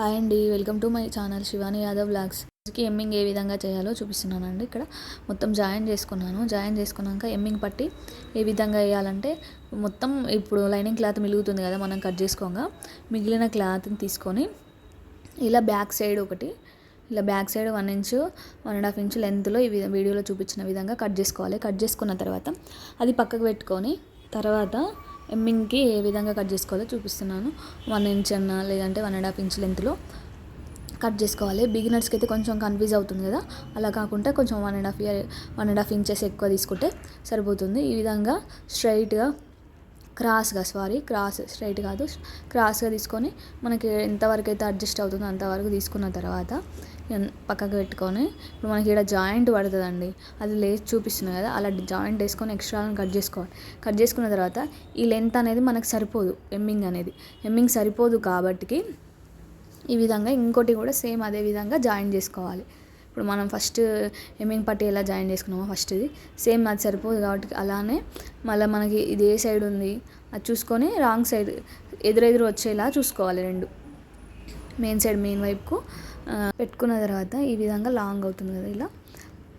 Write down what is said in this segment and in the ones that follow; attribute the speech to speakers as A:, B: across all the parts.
A: Hi అండి welcome to my channel Shivani Yadav బ్లాగ్స్కి ఎమ్మింగ్ ఏ విధంగా చేయాలో చూపిస్తున్నానండి ఇక్కడ. మొత్తం జాయిన్ చేసుకున్నాను. జాయిన్ చేసుకున్నాక ఎమ్మింగ్ పట్టి ఏ విధంగా వేయాలంటే మొత్తం ఇప్పుడు లైనింగ్ క్లాత్ మిలుగుతుంది కదా మనం కట్ చేసుకోగా. మిగిలిన క్లాత్ని తీసుకొని ఇలా బ్యాక్ సైడ్ ఒకటి ఇలా back side one inch one and half inch లెంత్లో ఈ వీడియోలో చూపించిన విధంగా కట్ చేసుకోవాలి. కట్ చేసుకున్న తర్వాత అది పక్కకు పెట్టుకొని తర్వాత ఎమ్మింగ్కి ఏ విధంగా కట్ చేసుకోవాలో చూపిస్తున్నాను. వన్ ఇంచ్ అన్న లేదంటే వన్ అండ్ హాఫ్ ఇంచ్ లెంత్లో కట్ చేసుకోవాలి. బిగినర్స్కి అయితే కొంచెం కన్ఫ్యూజ్ అవుతుంది కదా. అలా కాకుండా కొంచెం one and half year one and half inches ఎక్కువ తీసుకుంటే సరిపోతుంది. ఈ విధంగా స్ట్రైట్గా క్రాస్గా సారీ క్రాస్ స్ట్రైట్ కాదు క్రాస్గా తీసుకొని మనకి ఎంతవరకు అయితే అడ్జస్ట్ అవుతుందో అంతవరకు తీసుకున్న తర్వాత పక్కకు పెట్టుకొని ఇప్పుడు మనకి ఇక్కడ జాయింట్ పడుతుందండి. అది లేచి చూపిస్తుంది కదా అలా జాయింట్ వేసుకొని ఎక్స్ట్రాలను కట్ చేసుకోవాలి. కట్ చేసుకున్న తర్వాత ఈ లెంత్ అనేది మనకు సరిపోదు ఎమ్మింగ్ అనేది. ఎమ్మింగ్ సరిపోదు కాబట్టి ఈ విధంగా ఇంకోటి కూడా సేమ్ అదే విధంగా జాయిన్ చేసుకోవాలి. ఇప్పుడు మనం ఫస్ట్ ఎమ్మింగ్ పట్టి ఎలా జాయిన్ చేసుకున్నామో ఫస్ట్ది. సేమ్ అది సరిపోదు కాబట్టి అలానే మళ్ళీ మనకి ఇది ఏ సైడ్ ఉంది అది చూసుకొని రాంగ్ సైడ్ ఎదురెదురు వచ్చేలా చూసుకోవాలి రెండు. మెయిన్ సైడ్ మెయిన్ వైపుకు పెట్టుకున్న తర్వాత ఈ విధంగా లాంగ్ అవుతుంది కదా ఇలా.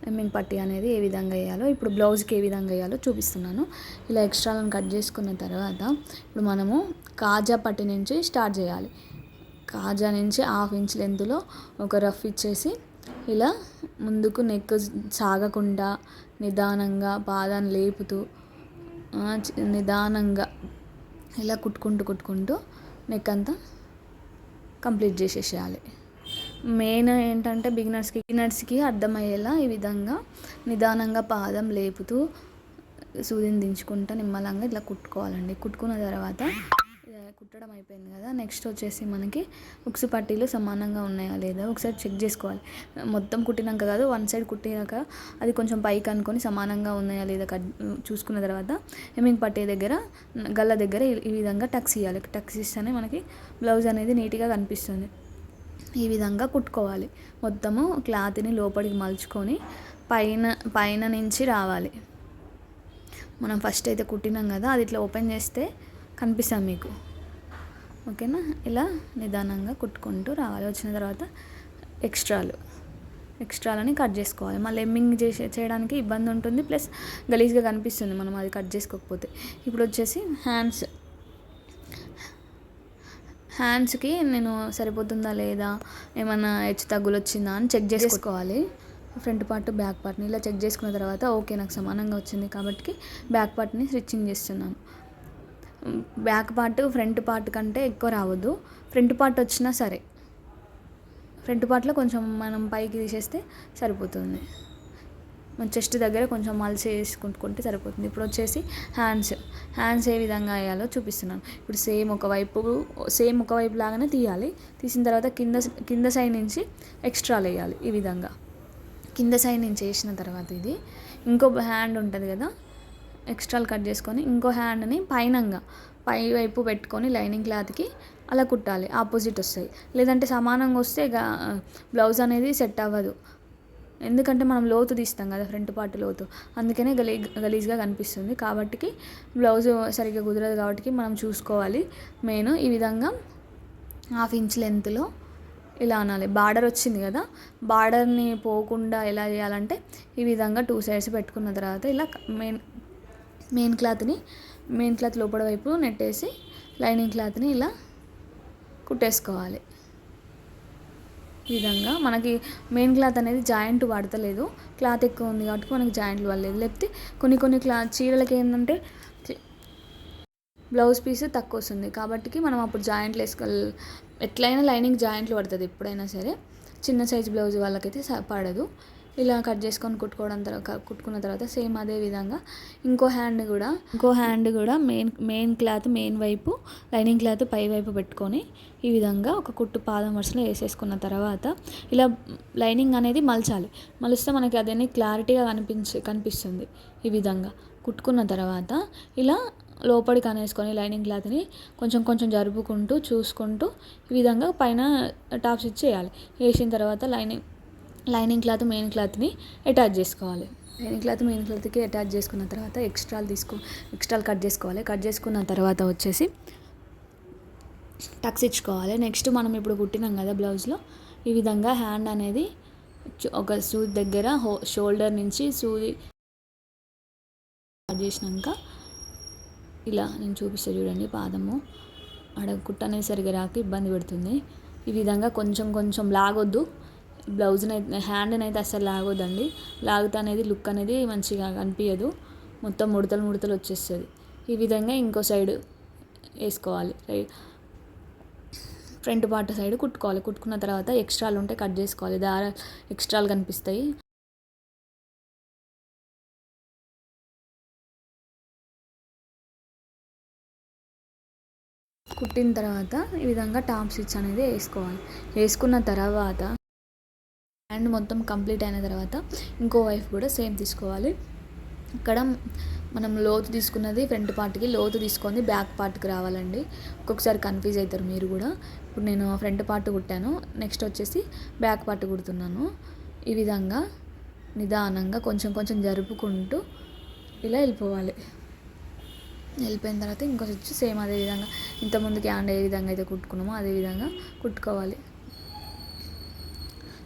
A: ఎమ్మింగ్ పట్టి అనేది ఏ విధంగా వేయాలో ఇప్పుడు బ్లౌజ్కి ఏ విధంగా వేయాలో చూపిస్తున్నాను. ఇలా ఎక్స్ట్రాలను కట్ చేసుకున్న తర్వాత ఇప్పుడు మనము కాజా పట్టి నుంచి స్టార్ట్ చేయాలి. కాజా నుంచి హాఫ్ ఇంచ్ లెంత్లో ఒక రఫ్ ఇచ్చేసి ఇలా ముందుకు నెక్ సాగకుండా నిదానంగా పాదాన్ని లేపుతూ నిదానంగా ఇలా కుట్టుకుంటూ కుట్టుకుంటూ నెక్ అంతా కంప్లీట్ చేసేసేయాలి. మెయిన్ ఏంటంటే బిగినర్స్కి బిగినర్స్కి అర్థమయ్యేలా ఈ విధంగా నిదానంగా పాదం లేపుతూ సూదిని దించుకుంటూ నిమ్మలంగా ఇట్లా కుట్టుకోవాలండి. కుట్టుకున్న తర్వాత కుట్టడం అయిపోయింది కదా నెక్స్ట్ వచ్చేసి మనకి ఉక్స్ పట్టీలు సమానంగా ఉన్నాయా లేదా ఒకసారి చెక్ చేసుకోవాలి. మొత్తం కుట్టినాక కాదు వన్ సైడ్ కుట్టినాక అది కొంచెం పైకి అనుకొని సమానంగా ఉన్నాయా లేదా కట్ చూసుకున్న తర్వాత హెమ్మింగ్ పట్టీ దగ్గర గల్ల దగ్గర ఈ విధంగా టక్స్ ఇవ్వాలి టక్స్ ఇస్తేనే మనకి బ్లౌజ్ అనేది నీట్గా కనిపిస్తుంది. ఈ విధంగా కుట్టుకోవాలి. మొత్తము క్లాత్ని లోపలికి మలుచుకొని పైన పైన నుంచి రావాలి. మనం ఫస్ట్ అయితే కుట్టినాం కదా అది ఇట్లా ఓపెన్ చేస్తే కనిపిస్తాం మీకు. ఓకేనా? ఇలా నిదానంగా కుట్టుకుంటూ రావాలి. వచ్చిన తర్వాత ఎక్స్ట్రాలు. ఎక్స్ట్రాలని కట్ చేసుకోవాలి. మళ్ళీ ఎమ్మింగ్ చేసే చేయడానికి ఇబ్బంది ఉంటుంది. ప్లస్ గలీజ్గా కనిపిస్తుంది మనం అది కట్ చేసుకోకపోతే. ఇప్పుడు వచ్చేసి హ్యాండ్స్. హ్యాండ్స్కి నేను సరిపోతుందా లేదా? ఏమన్నా హెచ్చు తగ్గులు వచ్చిందా అని చెక్ చేసుకోవాలి. ఫ్రంట్ పార్ట్ బ్యాక్ పార్ట్ని ఇలా చెక్ చేసుకున్న తర్వాత ఓకే నాకు సమానంగా వచ్చింది కాబట్టి బ్యాక్ పార్ట్ని స్టిచ్చింగ్ చేస్తున్నాను. బ్యాక్ పార్ట్ ఫ్రంట్ పార్ట్ కంటే ఎక్కువ రావద్దు. ఫ్రంట్ పార్ట్ వచ్చినా సరే. ఫ్రంట్ పార్ట్లో కొంచెం మనం పైకి తీసేస్తే సరిపోతుంది. మన చెస్ట్ దగ్గర కొంచెం మలిసి వేసుకుంటుకుంటే సరిపోతుంది. ఇప్పుడు వచ్చేసి హ్యాండ్స్. హ్యాండ్స్ ఏ విధంగా వేయాలో చూపిస్తున్నాను. ఇప్పుడు సేమ్ ఒకవైపు సేమ్ ఒకవైపు లాగానే తీయాలి. తీసిన తర్వాత కింద కింద సైడ్ నుంచి ఎక్స్ట్రా వేయాలి ఈ విధంగా. కింద సైడ్ నుంచి వేసిన తర్వాత ఇది. ఇంకో హ్యాండ్ ఉంటుంది కదా ఎక్స్ట్రాలు కట్ చేసుకొని ఇంకో హ్యాండ్ని పైనంగా పై వైపు పెట్టుకొని లైనింగ్ క్లాత్కి అలా కుట్టాలి. ఆపోజిట్ వస్తాయి. లేదంటే సమానంగా వస్తే బ్లౌజ్ అనేది సెట్ అవ్వదు. ఎందుకంటే మనం లోతు తీస్తాం కదా ఫ్రంట్ పార్ట్ లోతు. అందుకనే గలీ గలీజ్గా కనిపిస్తుంది. కాబట్టి బ్లౌజ్ సరిగ్గా కుదరదు కాబట్టి మనం చూసుకోవాలి. మెయిన్ ఈ విధంగా హాఫ్ ఇంచ్ లెంత్లో ఇలా అనాలి. బార్డర్ వచ్చింది కదా బార్డర్ని పోకుండా ఎలా చేయాలంటే ఈ విధంగా టూ సైడ్స్ పెట్టుకున్న తర్వాత ఇలా మెయిన్ మెయిన్ క్లాత్ని మెయిన్ క్లాత్ లోపల వైపు నెట్టేసి లైనింగ్ క్లాత్ని ఇలా కుట్టేసుకోవాలి. ఈ విధంగా మనకి మెయిన్ క్లాత్ అనేది జాయింట్ పడతలేదు క్లాత్ ఎక్కువ ఉంది కాబట్టి మనకి జాయింట్లు పడలేదు లేకపోతే కొన్ని కొన్ని క్లా చీరలకి ఏంటంటే బ్లౌజ్ పీస్ తక్కువ వస్తుంది. కాబట్టి మనం అప్పుడు జాయింట్లు వేసుకో ఎట్లయినా లైనింగ్ జాయింట్లు పడుతుంది ఎప్పుడైనా సరే. చిన్న సైజ్ బ్లౌజ్ వాళ్ళకైతే పడదు. ఇలా కట్ చేసుకొని కుట్టుకోవడం తర్వాత కుట్టుకున్న తర్వాత సేమ్ అదే విధంగా ఇంకో హ్యాండ్ కూడా ఇంకో హ్యాండ్ కూడా మెయిన్ మెయిన్ క్లాత్ మెయిన్ వైపు లైనింగ్ క్లాత్ పై వైపు పెట్టుకొని ఈ విధంగా ఒక కుట్టు పాదం వరుసలో వేసేసుకున్న తర్వాత ఇలా లైనింగ్ అనేది మలచాలి. మలిస్తే మనకి అదేని క్లారిటీగా కనిపించే కనిపిస్తుంది ఈ విధంగా. కుట్టుకున్న తర్వాత ఇలా లోపలికి అనేసుకొని లైనింగ్ క్లాత్ని కొంచెం కొంచెం జరుపుకుంటూ చూసుకుంటూ ఈ విధంగా పైన టాప్స్ స్టిచ్ చేయాలి వేసిన తర్వాత లైనింగ్ లైనింగ్ క్లాత్ మెయిన్ క్లాత్ని అటాచ్ చేసుకోవాలి. లైనింగ్ క్లాత్ మెయిన్ క్లాత్కి అటాచ్ చేసుకున్న తర్వాత ఎక్స్ట్రాలు తీసుకో ఎక్స్ట్రాలు కట్ చేసుకోవాలి. కట్ చేసుకున్న తర్వాత వచ్చేసి టక్స్ ఇచ్చుకోవాలి. నెక్స్ట్ మనం ఇప్పుడు కుట్టినాం కదా బ్లౌజ్లో ఈ విధంగా హ్యాండ్ అనేది ఒక సూది దగ్గర హో షోల్డర్ నుంచి సూది కట్ చేసినాక ఇలా నేను చూపిస్తాను చూడండి పాదము. ఆడ కుట్ట అనేది సరిగా రాక ఇబ్బంది పెడుతుంది. ఈ విధంగా కొంచెం కొంచెం లాగొద్దు. బ్లౌజ్ని అయితే హ్యాండ్ని అయితే అసలు లాగొద్దండి. లాగితే అనేది లుక్ అనేది మంచిగా కనిపించదు మొత్తం ముడతలు ముడతలు వచ్చేస్తుంది. ఈ విధంగా ఇంకో సైడ్ వేసుకోవాలి. ఫ్రంట్ పార్ట్ సైడ్ కుట్టుకోవాలి. కుట్టుకున్న తర్వాత ఎక్స్ట్రాలు ఉంటే కట్ చేసుకోవాలి. దార ఎక్స్ట్రాలు కనిపిస్తాయి. కుట్టిన తర్వాత ఈ విధంగా టాప్ స్టిచ్ అనేది వేసుకోవాలి. వేసుకున్న తర్వాత హ్యాండ్ మొత్తం కంప్లీట్ అయిన తర్వాత ఇంకో వైపు కూడా సేమ్ తీసుకోవాలి. ఇక్కడ మనం లోతు తీసుకున్నది ఫ్రంట్ పార్ట్కి లోతు తీసుకొని బ్యాక్ పార్ట్కి రావాలండి. ఒక్కొక్కసారి కన్ఫ్యూజ్ అవుతారు మీరు కూడా. ఇప్పుడు నేను ఫ్రంట్ పార్ట్ కుట్టాను నెక్స్ట్ వచ్చేసి బ్యాక్ పార్ట్ కుడుతున్నాను. ఈ విధంగా నిదానంగా కొంచెం కొంచెం జరుపుకుంటూ ఇలా వెళ్ళిపోవాలి. వెళ్ళిపోయిన తర్వాత ఇంకో స్టిచ్ సేమ్ అదే విధంగా ఇంతకుముందుకి హ్యాండ్ ఏ విధంగా అయితే కుట్టుకున్నామో అదే విధంగా కుట్టుకోవాలి.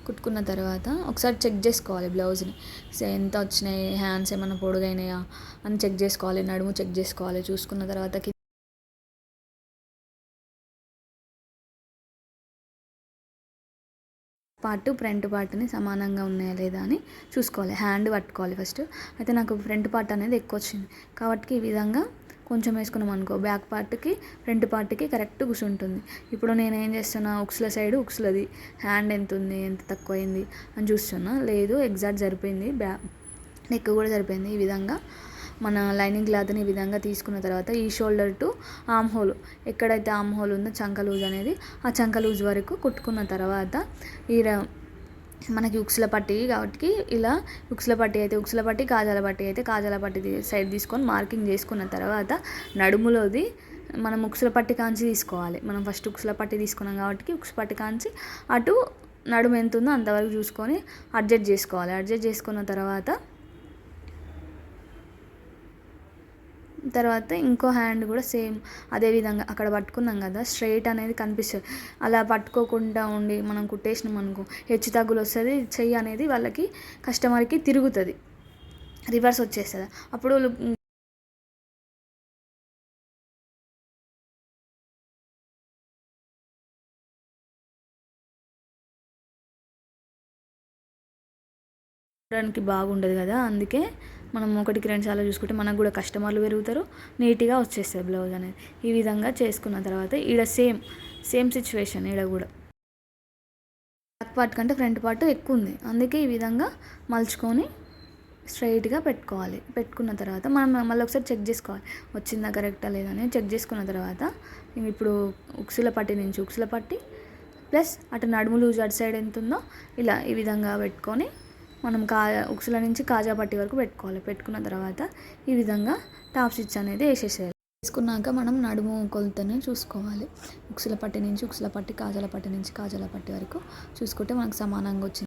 A: కుట్టుకున్న తర్వాత ఒకసారి చెక్ చేసుకోవాలి బ్లౌజ్ని. సే ఎంత వచ్చినాయి హ్యాండ్స్ ఏమైనా పొడుగైనాయా అని చెక్ చేసుకోవాలి నడుము చెక్ చేసుకోవాలి. చూసుకున్న తర్వాత పార్ట్ ఫ్రంట్ పార్ట్ని సమానంగా ఉన్నాయా లేదా అని చూసుకోవాలి. హ్యాండ్ పట్టుకోవాలి ఫస్ట్. అయితే నాకు ఫ్రంట్ పార్ట్ అనేది ఎక్కువ వచ్చింది. కాబట్టి ఈ విధంగా కొంచెం వేసుకున్నాం అనుకో బ్యాక్ పార్ట్కి ఫ్రంట్ పార్ట్కి కరెక్ట్ కూర్చుంటుంది ఇప్పుడు నేను ఏం చేస్తున్నా ఉక్స్ల సైడ్ ఉక్స్లది. హ్యాండ్ ఎంత ఉంది ఎంత తక్కువైంది అని చూస్తున్నా. లేదు ఎగ్జాక్ట్ సరిపోయింది. బ్యా నెక్ కూడా సరిపోయింది ఈ విధంగా. మన లైనింగ్ క్లాత్ని ఈ విధంగా తీసుకున్న తర్వాత ఈ షోల్డర్ టు ఆమ్ హోల్. ఎక్కడైతే ఆమ్ హోల్ ఉందో చంక లూజ్ అనేది ఆ చంక లూజ్ వరకు కుట్టుకున్న తర్వాత ఈ మనకి ఉక్సుల పట్టి కాబట్టి ఇలా ఉక్సుల పట్టి అయితే ఉక్సుల పట్టి కాజాల పట్టి అయితే కాజాల పట్టి సైడ్ తీసుకొని మార్కింగ్ చేసుకున్న తర్వాత నడుములోది మనం ఉక్సుల పట్టి కాంచి తీసుకోవాలి. మనం ఫస్ట్ ఉక్సుల పట్టి తీసుకున్నాం కాబట్టి ఉక్సు పట్టి కాంచి అటు నడుము ఎంత ఉందో అంతవరకు చూసుకొని అడ్జస్ట్ చేసుకోవాలి. అడ్జస్ట్ చేసుకున్న తర్వాత తర్వాత ఇంకో హ్యాండ్ కూడా సేమ్ అదే విధంగా అక్కడ పట్టుకున్నాం కదా స్ట్రైట్ అనేది కనిపిస్తుంది. అలా పట్టుకోకుండా ఉండి మనం కుట్టేసినాం అనుకో హెచ్చు తగ్గులు వస్తుంది చెయ్యి అనేది వాళ్ళకి కస్టమర్కి తిరుగుతుంది. రివర్స్ వచ్చేస్తుంది. అప్పుడు చూడడానికి బాగుండదు కదా అందుకే మనం ఒకటికి రెండు సార్లు చూసుకుంటే మనకు కూడా కస్టమర్లు పెరుగుతారు నీట్గా వచ్చేస్తుంది బ్లౌజ్ అనేది. ఈ విధంగా చేసుకున్న తర్వాత ఈడ సేమ్ సేమ్ సిచ్యువేషన్ ఈడ కూడా. బ్యాక్ పార్ట్ కంటే ఫ్రంట్ పార్ట్ ఎక్కువ ఉంది. అందుకే ఈ విధంగా మలుచుకొని స్ట్రైట్గా పెట్టుకోవాలి. పెట్టుకున్న తర్వాత మనం మళ్ళీ ఒకసారి చెక్ చేసుకోవాలి. వచ్చిందా కరెక్టా లేదని చెక్ చేసుకున్న తర్వాత ఇప్పుడు ఉక్సుల పట్టి నుంచి ఉక్సుల పట్టి ప్లస్ అటు నడుము లూజ్ అటు సైడ్ ఎంత ఉందో ఇలా ఈ విధంగా పెట్టుకొని మనం కా ఉక్సుల నుంచి కాజా పట్టి వరకు పెట్టుకోవాలి. పెట్టుకున్న తర్వాత ఈ విధంగా టాప్ స్టిచ్ అనేది వేసేసేయాలి. వేసుకున్నాక మనం నడుము కొలతని చూసుకోవాలి. ఉక్సుల పట్టి నుంచి ఉక్సుల పట్టి కాజాల పట్టి నుంచి కాజాల పట్టి వరకు చూసుకుంటే మనకు సమానంగా వచ్చింది.